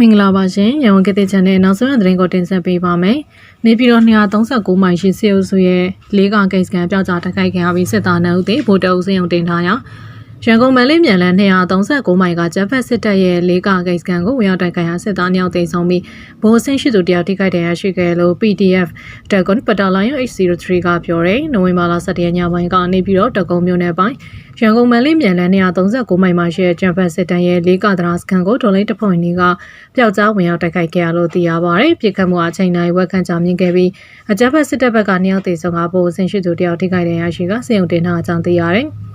မင်္ဂလာပါရှင်ရန်ကုန်ကတိချန်နဲ့နောက်ဆုံးရသတင်းကိုတင်ဆက်ပေးပါမယ်။နေပြည်တော်239မိုင်ရှိစေအုပ်စုရဲ့လေးကကိစ္စကံပြောက်ကြတိုက်ခိုက်ခံရပြီးစစ်သားနှုတ်သည်ဗိုလ်တအုပ်စင်းုံတင်ထားရာ ရန်ကုန်မန္တလေးမြန်လမ်း239မိုင်ကဂျပက်စစ်တပ်ရဲ့လေးကကိစ္စကံကိုဝင်ရောက်တိုက်ခိုက်ရာစစ်သား2ယောက်သိမ်းဆုံးပြီးဗိုလ်ဆင်းရှိသူတယောက်ထိခိုက်ဒဏ်ရာရှိခဲ့လို့ PDF တက်ကွန်ပတာလိုင်း H03 ကပြောတယ်။နိုဝင်ဘာလ17ရက်ညပိုင်းကနေပြည်တော်တကုံမြို့နယ်ပိုင်းရန်ကုန်မန္တလေးမြန်လမ်း239မိုင်မှာရှိတဲ့ဂျပက်စစ်တပ်ရဲ့လေးကဒရာစခန်းကိုဒေါ်လေးတဖွင့်နေကပျောက်ကြားဝင်ရောက်တိုက်ခိုက်ခဲ့ရလို့သိရပါတယ်။ပြစ်ခတ်မှုအချိန်တိုင်းဝက်ခန့်ချမြင့်ခဲ့ပြီးအကြမ်းဖက်စစ်တပ်ဘက်က2ယောက်သေဆုံးကဗိုလ်ဆင်းရှိသူတယောက်ထိခိုက်ဒဏ်ရာရှိကစေုံတင်ထားကြောင်းသိရတယ်။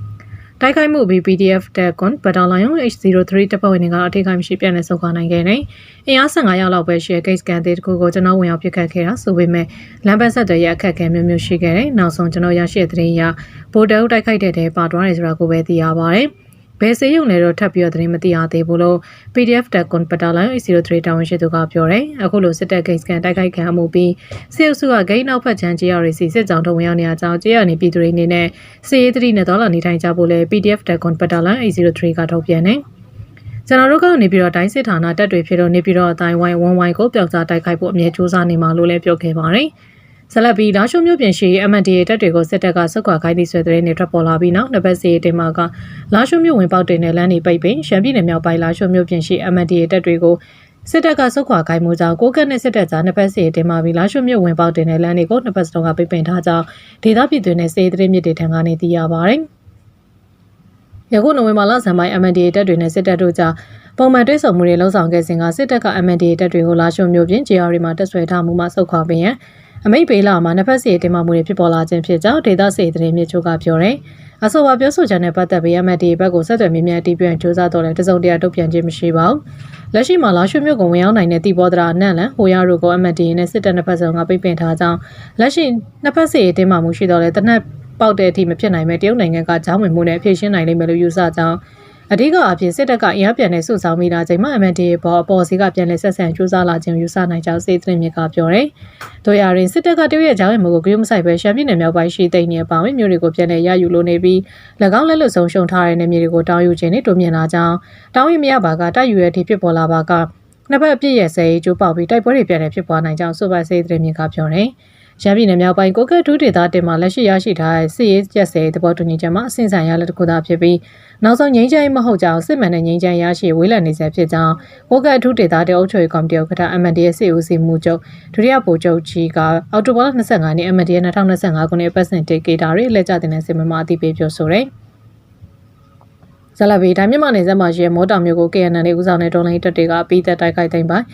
တိုက်ခိုက်မှုပြီး PDF တက်ကွန်ဘတ်တာလိုင်ယွန် H03 တပ်ဖွဲ့ဝင်တွေကတော့အထိခိုက်မရှိပြန်လည်ဆုတ်ခွာနိုင်ခဲ့တယ်။အင်အား15ယောက်လောက်ပဲရှိတဲ့ case ကန်တဲ့တခုကိုကျွန်တော်ဝင်ရောက်ပြစ်ခတ်ခဲ့တာဆိုပေမဲ့လမ်းဘက်ဆက်တွေရဲ့အခက်အခဲမျိုးမျိုးရှိခဲ့တယ်။နောက်ဆုံးကျွန်တော်ရရှိတဲ့သတင်းအရဗိုလ်တအုပ်တိုက်ခိုက်တဲ့တဲ့ပါသွားတယ်ဆိုတာကိုပဲသိရပါတယ်။ ဘယ်စေရုံလဲတော့ထပ်ပြီးတော့သတင်းမသိရသေးဘူးလို့ PDF တက်ကွန်ပတာလိုင်း A03 တာဝန်ရှိသူကပြောတယ်။အခုလိုစစ်တပ်ဂိတ်စကန်တိုက်ခိုက်ခံမှုပြီးစစ်အုပ်စုကဂိတ်နောက်ဖက်ချမ်း JRC စစ်ကြောင်းထုတ်ဝင်ရောက်နေအကြောင်း JR နေပြည်သူတွေအနေနဲ့စစ်ရေးသတိနဲ့ဒေါ်လာနေထိုင်ကြဖို့လဲ PDF တက်ကွန်ပတာလိုင်း A03 ကထုတ်ပြန်တယ်။ကျွန်တော်တို့ကနေပြီးတော့တိုင်းစစ်ဌာနတက်တွေဖြစ်တော့နေပြီးတော့အတိုင်းဝိုင်းဝမ်ဝိုင်းကိုပျောက်ကြားတိုက်ခိုက်ဖို့အမြဲစူးစမ်းနေမှာလို့လည်းပြောခဲ့ပါတယ်။ ဆက်လက်ပြီးလာရှိုမြို့ပြင်ရှိ MNDA တပ်တွေကိုစစ်တပ်ကစုခွာခိုင်းသည့်ဆွဲတဲ့နေထွက်ပေါ်လာပြီးနောက်နှစ်ပတ်စီတင်မှာကလာရှိုမြို့ဝင်ပေါက်တင်တဲ့လမ်းတွေပိတ်ပင်ရှမ်းပြည်နယ်မြောက်ပိုင်းလာရှိုမြို့ပြင်ရှိ MNDA တပ်တွေကိုစစ်တပ်ကစုခွာခိုင်းမှုကြောင့်ကိုကက်နဲ့စစ်တပ်ကြားနှစ်ပတ်စီတင်မှာပြီးလာရှိုမြို့ဝင်ပေါက်တင်တဲ့လမ်းတွေကိုနှစ်ပတ်စလုံးကပိတ်ပင်ထားကြောင်းဒေသပြည်သူနဲ့စေတရေမြစ်တွေထံကနေသိရပါတယ်။ယခုနိုဝင်ဘာလဆန်ပိုင်း MNDA တပ်တွေနဲ့စစ်တပ်တို့ကြားပုံမှန်တွဲဆောင်မှုတွေလှုံ့ဆော်ခဲ့စဉ်ကစစ်တပ်က MNDA တပ်တွေကိုလာရှုံမြို့ပြင် JR မှာတက်ဆွဲထားမှုမှစုခွာပင်ရန် အမိတ်ပေးလာမှာနှစ်ဖက်စီတင်မာမှုတွေဖြစ်ပေါ်လာခြင်းဖြစ်ကြောင်းဒေသစီသတင်းမြစ်ချိုးကပြောတယ်။အဆိုပါပြောဆိုချက်နဲ့ပတ်သက်ပြီး MND ဘက်ကိုဆက်သွယ်မြင်မြန်တီးပြန်စ조사တော့လည်းတစုံတရာတုံ့ပြန်ခြင်းမရှိပါဘူး။လက်ရှိမှာလာရွှေမြို့ကဝင်ရောက်နိုင်တဲ့တီဘောဒရာနန့်လန်ဟိုရတို့ကို MND နဲ့စစ်တပ်နှစ်ဖက်စုံကပိတ်ပင်ထားကြောင်းလက်ရှိနှစ်ဖက်စီတင်မာမှုရှိတော့လည်းတနက်ပေါက်တဲ့အထိမဖြစ်နိုင်မဲ့တရုတ်နိုင်ငံကကြောင်းဝင်မှုနဲ့အဖြေရှင်းနိုင်လိမ့်မယ်လို့ယူဆကြောင်း အဓိကအဖြစ်စစ်တပ်ကအင်အားပြန်နဲ့စုဆောင်းမိတာချိန်မှာ MNDA ပေါ်အပေါ်စီကပြန်လဲဆက်ဆံကြိုးစားလာခြင်းယူဆနိုင်ကြောင်းစေသတင်းမြစ်ကပြောတယ်။တို့ရရင်စစ်တပ်ကတရုတ်ရဲ့ကြောင်းရမှုကိုဂရုမစိုက်ပဲရှမ်းပြည်နယ်မြောက်ပိုင်းရှိသိမ်းနေပါဝင်မျိုးတွေကိုပြန်လဲရယူလိုနေပြီး၎င်းလက်လွတ်ဆုံးရှုံထားတဲ့နေမြေတွေကိုတောင်းယူခြင်းနဲ့တိုးမြင့်လာကြောင်းတောင်းရမရပါကတိုက်ယူရတဲ့အထိဖြစ်ပေါ်လာပါကနှစ်ဖက်အပြည့်ရဲ့ဆဲကျိုးပေါက်ပြီးတိုက်ပွဲတွေပြန်လဲဖြစ်ပွားနိုင်ကြောင်းဆိုပါစေသတင်းမြစ်ကပြောတယ်။ ရန်ပြည်နယ်မြောက်ပိုင်းကိုကတ်ဒူးဒေသတင်မှာလက်ရှိရရှိထားတဲ့စစ်ရေးကျက်ဆဲသဘောတူညီချက်မှာအဆင့်ဆိုင်ရလက်တစ်ခုသာဖြစ်ပြီးနောက်ဆုံးငြိမ်းချမ်းရေးမဟုတ်ကြောင်းစစ်မှန်တဲ့ငြိမ်းချမ်းရရှိဝေးလံနေစေဖြစ်ကြောင်းကိုကတ်ဒူးဒေသတဲ့အုပ်ချုပ်ရေးကော်မတီဥက္ကဋ္ဌ MND ရဲ့စစ်ဦးစီးမှုချုပ်ဒုတိယဗိုလ်ချုပ်ကြီးကအောက်တိုဘာလ25ရက်နေ့ MND ရဲ့2025ခုနှစ်ပတ်စဉ်တေကေတာတွေလက်ကျတင်တဲ့စစ်မှန်မှာအသိပေးပြောဆိုတယ်ဇလဗီတိုင်းမြန်မာနယ်စပ်မှာရှိတဲ့မော်တာမျိုးကို KNN နဲ့ဦးဆောင်တဲ့တော်လိုင်းတပ်တွေကပြီးသက်တိုက်ခိုက်သိမ်းပိုင်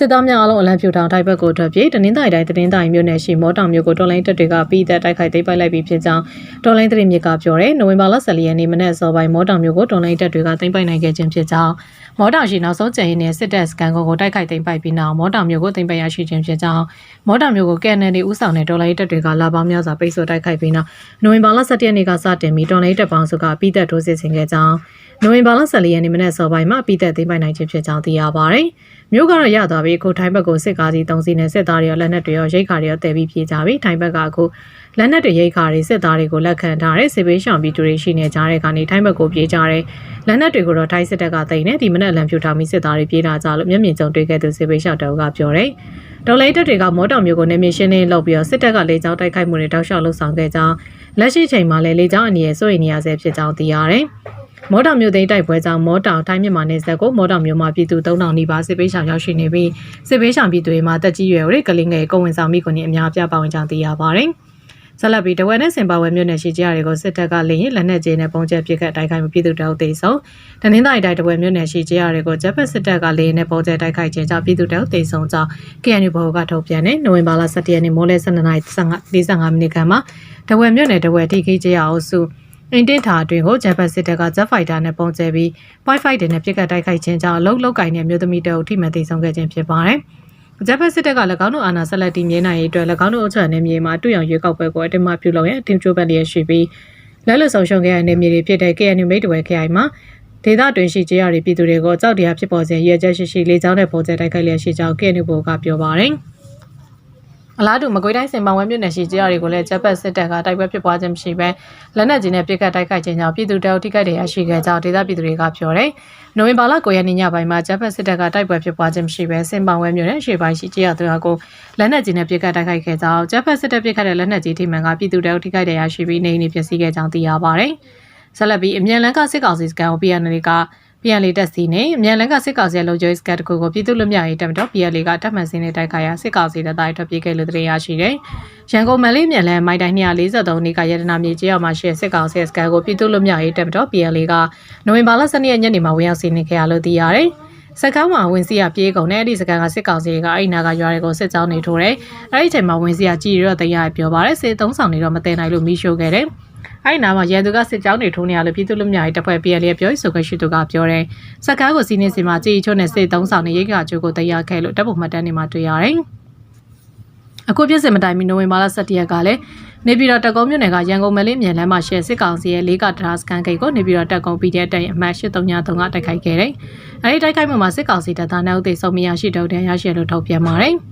စစ်သားများအလုံးအလံဖြူထောင်တိုက်ဘက်ကိုထွက်ပြေးတနင်္သာရီတိုင်းတနင်္သာရီမြို့နယ်ရှိမောတောင်မြို့ကိုတော်လိုင်းတပ်တွေကပြီးသက်တိုက်ခိုက်သိမ်းပိုက်လိုက်ပြီးဖြစ်ကြောင်းတော်လိုင်းသတင်းမြစ်ကပြောတယ်။နိုဝင်ဘာလ14ရက်နေ့မနက်စောပိုင်းမောတောင်မြို့ကိုတော်လိုင်းတပ်တွေကသိမ်းပိုက်နိုင်ခဲ့ခြင်းဖြစ်ကြောင်းမောတောင်ရှိနောက်ဆုံးကျရင်နဲ့စစ်တပ်စကန်ကိုတိုက်ခိုက်သိမ်းပိုက်ပြီးနောက်မောတောင်မြို့ကိုသိမ်းပိုက်ရရှိခြင်းဖြစ်ကြောင်းမောတောင်မြို့ကိုကန်နယ်ဒီဦးဆောင်တဲ့တော်လိုင်းတပ်တွေကလာပေါင်းများစွာပိတ်ဆို့တိုက်ခိုက်ပြီးနောက်နိုဝင်ဘာလ17ရက်နေ့ကစတင်ပြီးတော်လိုင်းတပ်ပေါင်းစုကပြီးသက်ထိုးစစ်ဆင်ခဲ့ကြောင်းနိုဝင်ဘာလ14ရက်နေ့မနက်စောပိုင်းမှာပြီးသက်သိမ်းပိုက်နိုင်ခြင်းဖြစ်ကြောင်းသိရပါတယ်။မြို့ကတော့ရသွားပြီးအခုထိုင်းဘက်ကိုစစ်ကားစီ3စီးနဲ့စစ်သားတွေရောလက်နက်တွေရောရိတ်ခါတွေရောတည်ပြီးပြေးကြပြီးထိုင်းဘက်ကအခုလက်နက်တွေရိတ်ခါတွေစစ်သားတွေကိုလက်ခံထားတဲ့စစ်ပေးရှောင်ပြီးသူတွေရှိနေကြတဲ့ကနေထိုင်းဘက်ကိုပြေးကြတဲ့လက်နက်တွေကိုတော့ထိုင်းစစ်တပ်ကသိမ်းနေဒီမနက်လမ်းဖြူထောင်ပြီးစစ်သားတွေပြေးလာကြလို့မျက်မြင်ကြုံတွေ့ခဲ့သူစစ်ပေးရှောင်တောက်ကပြောတယ်။ဒေါ်လေးတပ်တွေကမော်တော်မျိုးကိုနေမြေရှင်းနေလောက်ပြီးတော့စစ်တပ်ကလေကြောင်းတိုက်ခိုက်မှုတွေတောက်လျှောက်လှုပ်ဆောင်ခဲ့ကြောင်းလက်ရှိချိန်မှာလည်းလေကြောင်းအနေနဲ့စိုးရိမ်နေရဆဲဖြစ်ကြောင်းသိရတယ်။ မော်တောင်မြို့သိမ်းတိုက်ပွဲကြောင့်မော်တောင်တိုင်းမြန်မာနယ်စပ်ကိုမော်တောင်မြို့မှာပြည်သူ3000နီးပါးစစ်ပေးရှောင်ရောက်ရှိနေပြီးစစ်ပေးရှောင်ပြည်သူတွေမှာတက်ကြီးရွယ်တွေကလေးငယ်ကိုဝင်ဆောင်မိကုန်နေအများအပြားပါဝင်ကြောင်းသိရပါတယ်။ဆက်လက်ပြီးတဝက်နဲ့စင်ပါဝဲမြို့နယ်ရှိကြတွေကိုစစ်တပ်ကလင်းရင်လက်နက်ကျင်းနဲ့ပုံကျက်ပစ်ခတ်တိုက်ခိုက်မှုပြည်သူတအုပ်သိဆုံးတနင်္သာရီတိုင်းတဝက်မြို့နယ်ရှိကြတွေကိုဂျပန်စစ်တပ်ကလင်းနဲ့ပုံကျက်တိုက်ခိုက်ခြင်းကြောင့်ပြည်သူတအုပ်သိဆုံးကြောင်း KNU ဘောကထုတ်ပြန်တဲ့နိုဝင်ဘာလ17ရက်နေ့မိုးလယ်12နာရီ45မိနစ်ခန့်မှာတဝက်မြို့နယ်တဝက်ထိခိကျရအောင်စု အင်တင်ထာအတွင်းကိုဂျပန်စစ်တပ်ကဂျက်ဖိုက်တာနဲ့ပုံကျဲပြီး Wi-Fi တွေနဲ့ပြစ်ကတ်တိုက်ခိုက်ခြင်းကြောင့်အလုတ်လောက်ကင်တဲ့မြို့သမီးတအုပ်ထိမှန်သိဆုံးခဲ့ခြင်းဖြစ်ပါတယ်။ဂျပန်စစ်တပ်က၎င်းတို့အာဏာဆက်လက်တည်မြဲနိုင်ရေးအတွက်၎င်းတို့အချမ်းနယ်မြေမှာတူအောင်ရွေးကောက်ပွဲကိုအတိမပြုလုပ်ရန်အတင်းကျိုးပတ်လျက်ရှိပြီးလက်လွတ်ဆုံးရှုံးခဲ့တဲ့နယ်မြေတွေဖြစ်တဲ့ KNU မိတ်တဝဲခရိုင်မှာဒေသတွင်ရှိကြရတဲ့ပြည်သူတွေကိုကြောက်တရားဖြစ်ပေါ်စေရည်ချက်ရှိရှိလေးချောင်းတဲ့ပုံကျဲတိုက်ခိုက်လျက်ရှိကြောင်း KNU ဘိုကပြောပါတယ်။ အလားတူမကွေးတိုင်းစင်ပောင်ဝဲမြို့နယ်ရှိကြေးရွာတွေကိုလည်းဂျပက်စစ်တပ်ကတိုက်ပွဲဖြစ်ပွားခြင်းမရှိဘဲလက်နက်ကြီးနဲ့ပစ်ခတ်တိုက်ခိုက်ခြင်းကြောင့်ပြည်သူတအုပ်ထိခိုက်ဒဏ်ရာရှိခဲ့ကြောင်းဒေသပြည်သူတွေကပြောတယ်။နိုဝင်ဘာလ9ရက်နေ့ညပိုင်းမှာဂျပက်စစ်တပ်ကတိုက်ပွဲဖြစ်ပွားခြင်းမရှိဘဲစင်ပောင်ဝဲမြို့နယ်ရှေ့ပိုင်းရှိကြေးရွာတွေကိုလက်နက်ကြီးနဲ့ပစ်ခတ်တိုက်ခိုက်ခဲ့ကြောင်းဂျပက်စစ်တပ်ပစ်ခတ်တဲ့လက်နက်ကြီးထိမှန်ကပြည်သူတအုပ်ထိခိုက်ဒဏ်ရာရှိပြီးနေအိမ်တွေပျက်စီးခဲ့ကြောင်းသိရပါတယ်။ဆက်လက်ပြီးအမြန်လန်းကစစ်ကောင်စီစကန်ကို PNL က ပြန်လေတက်စီနဲ့အမြန်လန်းကစစ်ကောင်စီရဲ့လုံခြုံရေးစကတ်တခုကိုပြည်သူ့လူမျိုးရေးတပ်မတော် PNL ကတပ်မှန်စင်းနဲ့တိုက်ခိုက်ရာစစ်ကောင်စီတပ်သားတွေထွက်ပြေးခဲ့လို့တရေရရှိတယ်။ရန်ကုန်မန္တလေးမြန်လန်းမိုင်တိုင်း243နေကရတနာမြေကျေးရွာမှာရှိတဲ့စစ်ကောင်စီစကတ်ကိုပြည်သူ့လူမျိုးရေးတပ်မတော် PNL ကနိုဝင်ဘာလ12ရက်ညနေမှာဝင်ရောက်စီးနင်းခဲ့ရလို့သိရတယ်။စကန်းမှာဝင်စီရပြေးကုန်တဲ့အဲ့ဒီစကန်းကစစ်ကောင်စီကအဲ့ဒီနာကရွာတွေကိုစစ်ကြောင်းနေထိုးတယ်။အဲ့ဒီအချိန်မှာဝင်စီရကြည်ရတော့တရားပြောပါတယ်စစ်သုံးဆောင်နေတော့မတင်နိုင်လို့မိရှို့ခဲ့တယ်။ အဲ့ဒီနာမှာရန်သူကစစ်ကြောင်းတွေထိုးနေရလို့ပြည်သူ့လူမျိုးရေးတပ်ဖွဲ့ PL ရဲ့ပြောရေးဆိုခွင့်ရှိသူကပြောတယ်။စကန်းကိုစီးနေစီမှာကြည်ချို့နဲ့စစ်သုံးဆောင်နေရိတ်ကကျိုးကိုတရားခဲ့လို့တပ်ပုံမှတ်တမ်းတွေမှာတွေ့ရတယ်။အခုပြည့်စင်မတိုင်မီနိုဝင်ဘာလ17ရက်ကလည်းနေပြည်တော်တက်ကုန်းမြို့နယ်ကရန်ကုန်မလေးမြန်လမ်းမှာရှယ်စစ်ကောင်စီရဲ့လေးကတရာစကန်ဂိတ်ကိုနေပြည်တော်တက်ကုန်း PDF တိုင်အမှတ်8393ကတိုက်ခိုက်ခဲ့တယ်။အဲဒီတိုက်ခိုက်မှုမှာစစ်ကောင်စီတပ်သားနောက်သိဆုံးမရရှိတော့တဲ့ရရှိလို့ထုတ်ပြန်ပါတယ်။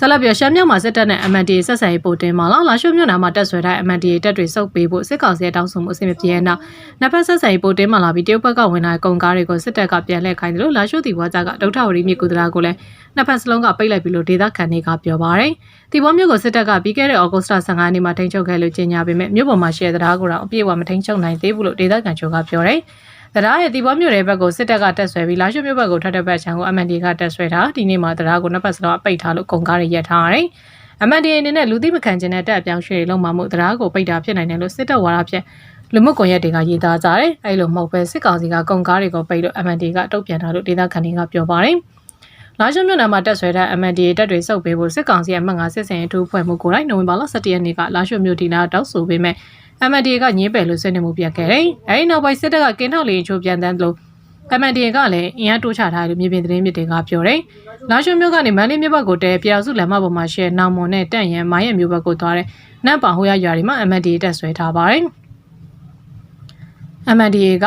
ဆလပ်ပြရှမ်းမြောက်မှာစစ်တပ်နဲ့ MNDA ဆက်ဆံရေးပိုတင်မှာလားလာရှုမြို့နယ်မှာတက်ဆွဲထား MNDA တပ်တွေစုပ်ပေးဖို့စစ်ကောင်စီရဲ့တောင်းဆိုမှုအဆင်မပြေတဲ့နောက်နှစ်ဖက်ဆက်ဆံရေးပိုတင်မှာလာပြီးတရုတ်ဘက်ကဝင်လာတဲ့ကုန်ကားတွေကိုစစ်တပ်ကပြန်လှည့်ခိုင်းတယ်လို့လာရှုတီဘွားကြကဒုထဝရီမြစ်ကူတရာကိုလည်းနှစ်ဖက်စလုံးကပိတ်လိုက်ပြီလို့ဒေသခံတွေကပြောပါတယ်။တီဘောမြို့ကိုစစ်တပ်ကပြီးခဲ့တဲ့ဩဂုတ်လ15ရက်နေ့မှာထိန်းချုပ်ခဲ့လို့ကြေညာပေမဲ့မြို့ပေါ်မှာရှယ်တရားကိုတော့အပြည့်အဝမထိန်းချုပ်နိုင်သေးဘူးလို့ဒေသခံချို့ကပြောတယ်။ တရားရဲ့တီဘောမြို့ရဲ့ဘက်ကိုစစ်တပ်ကတက်ဆွဲပြီးလာရှုမြို့ဘက်ကိုထွက်တဲ့ဘက်ချမ်းကို MND ကတက်ဆွဲတာဒီနေ့မှာတရားကိုနှစ်ဖက်စလုံးပိတ်ထားလို့ကုန်ကားတွေရပ်ထားရတယ်။ MND အနေနဲ့လူသိမခံခြင်းနဲ့တက်အပြောင်းရွှေ့လုံးမှမှုတရားကိုပိတ်တာဖြစ်နိုင်တယ်လို့စစ်တပ်ဝါဒဖြင့်လူမှုကွန်ရက်တွေကရေးသားကြတယ်။အဲလိုမဟုတ်ပဲစစ်ကောင်စီကကုန်ကားတွေကိုပိတ်လို့ MND ကတုတ်ပြန်တာလို့ဒေသခံတွေကပြောပါတယ်။လာရှုမြို့နယ်မှာတက်ဆွဲတဲ့ MNDA တပ်တွေစုပ်ပေးဖို့စစ်ကောင်စီရဲ့မှတ်ငါစစ်စင်အထူးဖွဲ့မှုကိုယ်တိုင်နိုဝင်ဘာလ17ရက်နေ့ကလာရှုမြို့ဒီနာတောက်ဆိုပေးမဲ့ MNDA ကညင်းပယ်လို့ဆွေးနွေးမှုပြတ်ခဲ့တယ်။အဲဒီနောက်ပိုင်းစစ်တပ်ကကင်းထောက်လေးချိုးပြန်တန်းလို့ MNDA ကလည်းအင်အားတိုးချထားတယ်လို့မြေပြင်သတင်းမြစ်တွေကပြောတယ်။လာရှုမြို့ကနေမန္တလေးမြို့ဘက်ကိုတဲပြည်အောင်စုလမ်းမပေါ်မှာရှယ်နောင်မွန်နဲ့တန့်ရန်မိုင်းရမြို့ဘက်ကိုသွားတဲ့နတ်ပါဟိုရရွာတွေမှာ MNDA တက်ဆွဲထားပါတယ်။ MNDA က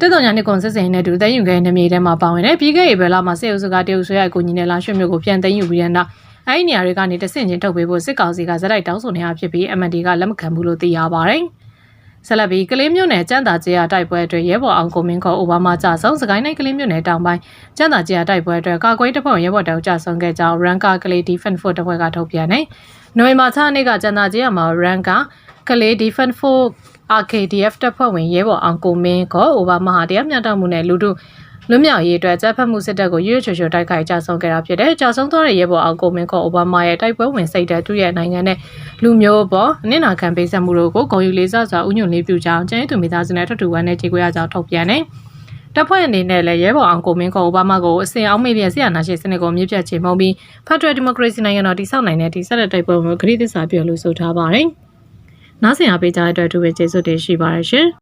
တက်တော်ညာနှစ်ကွန်စစ်စင်နဲ့တူတည်ယူခဲ့တဲ့မြေထဲမှာပါဝင်တယ်ပြီးခဲ့ရေဘယ်လာမှာစစ်အုပ်စုကတရုတ်ဆွဲရကိုညီနဲ့လာရွှေမြို့ကိုပြန်သိမ်းယူပြီးတဲ့နောက် အဲဒီနေရာတွေကနေတဆင့်ချင်းထုတ်ပေးဖို့စစ်ကောင်စီကဇက်တိုက်တောင်းဆိုနေတာဖြစ်ပြီး MND ကလက်မခံဘူးလို့သိရပါတယ်။ဆက်လက်ပြီးကလေးမြို့နယ်ကျန်းသာကျေးရတိုက်ပွဲအတွက်ရဲဘော်အောင်ကိုမင်းခေါ်အိုဘားမားကြဆုံးစကိုင်းတိုင်းကလေးမြို့နယ်တောင်ပိုင်းကျန်းသာကျေးရတိုက်ပွဲအတွက်ကာကွယ်တပ်ဖွဲ့ရဲဘော်တောင်ကြဆုံးခဲ့ကြောင်း Ranka ကလေး Defense Force တပ်ဖွဲ့ကထုတ်ပြန်တယ်။နိုဝင်ဘာ6ရက်နေ့ကကျန်းသာကျေးရမှာ Ranka ကလေး Defense Force RKDF တပ်ဖွဲ့ဝင်ရဲဘော်အောင်ကိုမင်းခေါ်အိုဘားမားဟာတရားမျှတမှုနဲ့လူတို့ လွတ်မြောက်ရေးအတွက်တပ်ဖက်မှုစစ်တပ်ကိုရွေးချွေချွေတိုက်ခိုက်ကြဆုံးခဲ့တာဖြစ်တယ်။ကြဆုံးသွားတဲ့ရဲဘော်အောင်ကိုမင်းခေါ်အိုဘားမားရဲ့တိုက်ပွဲဝင်စိတ်ဓာတ်သူ့ရဲ့နိုင်ငံနဲ့လူမျိုးပေါ်အနစ်နာခံပေးဆက်မှုတို့ကိုဂုဏ်ယူလေးစားစွာဥညွှန်လေးပြုကြောင်းကျန်းသူမိသားစုနဲ့ထထူဝမ်းနဲ့ကြေကွေရကြောင်းထုတ်ပြန်တယ်။တပ်ဖွဲ့အနေနဲ့လည်းရဲဘော်အောင်ကိုမင်းခေါ်အိုဘားမားကိုအစဉ်အောင်မေးလျက်ဆရာနာရှင်စနစ်ကိုမြစ်ပြတ်ချေမှုန်းပြီးဖက်ဒရယ်ဒီမိုကရေစီနိုင်ငံတော်တည်ဆောက်နိုင်တဲ့ဒီဆက်လက်တိုက်ပွဲကိုဂရုသစ္စာပြုလို့ဆိုထားပါတယ်။နားဆင်အားပေးကြတဲ့အတွက်အထူးပဲကျေးဇူးတင်ရှိပါတယ်ရှင်။